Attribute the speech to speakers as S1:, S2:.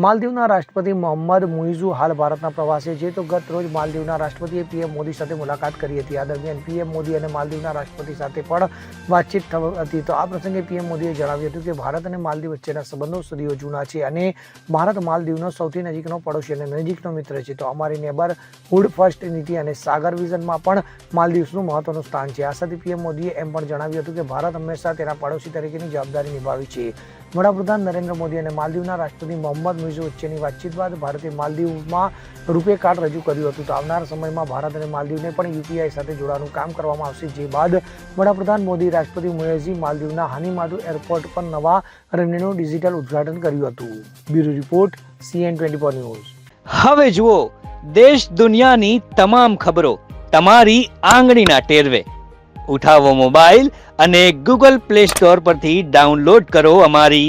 S1: માલદીવના રાષ્ટ્રપતિ મોહમ્મદ મુઇઝુ હાલ ભારતના પ્રવાસે છે. તો ગત રોજ માલદીવના રાષ્ટ્રપતિએ પીએમ મોદી સાથે મુલાકાત કરી હતી. આ દરમિયાન પીએમ મોદી અને માલદીવના રાષ્ટ્રપતિ સાથે પણ વાતચીત થઈ હતી. તો આ પ્રસંગે પીએમ મોદીએ જણાવ્યું હતું કે ભારત અને માલદીવ વચ્ચેના સંબંધો સદીઓ જૂના છે અને ભારત માલદીવનો સૌથી નજીકનો પડોશી અને નજીકનો મિત્ર છે. તો અમારી નેબર હુડ ફર્સ્ટ નીતિ અને સાગર વિઝનમાં પણ માલદીવ્સનું મહત્વનું સ્થાન છે. આ સાથે પીએમ મોદીએ એમ પણ જણાવ્યું હતું કે ભારત હંમેશા તેના પડોશી તરીકેની જવાબદારી નિભાવી છે. વડાપ્રધાન નરેન્દ્ર મોદી અને માલદીવના રાષ્ટ્રપતિ મોહમ્મદ મુઇઝુ વચ્ચેની વાતચીત બાદ ભારતે માલદીવમાં રૂપે કાર્ડ રજૂ કર્યું હતું. તો આવનાર સમયમાં ભારત અને માલદીવને પણ યુપીઆઈ સાથે જોડાવાનું કામ કરવામાં આવશે. જે બાદ વડાપ્રધાન મોદી, રાષ્ટ્રપતિ મુએઝી માલદીવના હાનીમાદુ એરપોર્ટ પર નવા રમણીનું ડિજિટલ ઉદ્ઘાટન કર્યું હતું. Bureau report CN twenty news
S2: હવે જુઓ, દેશ દુનિયાની તમામ ખબરો તમારી આંગળીના ટેરવે. ઉઠાવો મોબાઈલ અને ગૂગલ પ્લે સ્ટોર પરથી ડાઉનલોડ કરો અમારી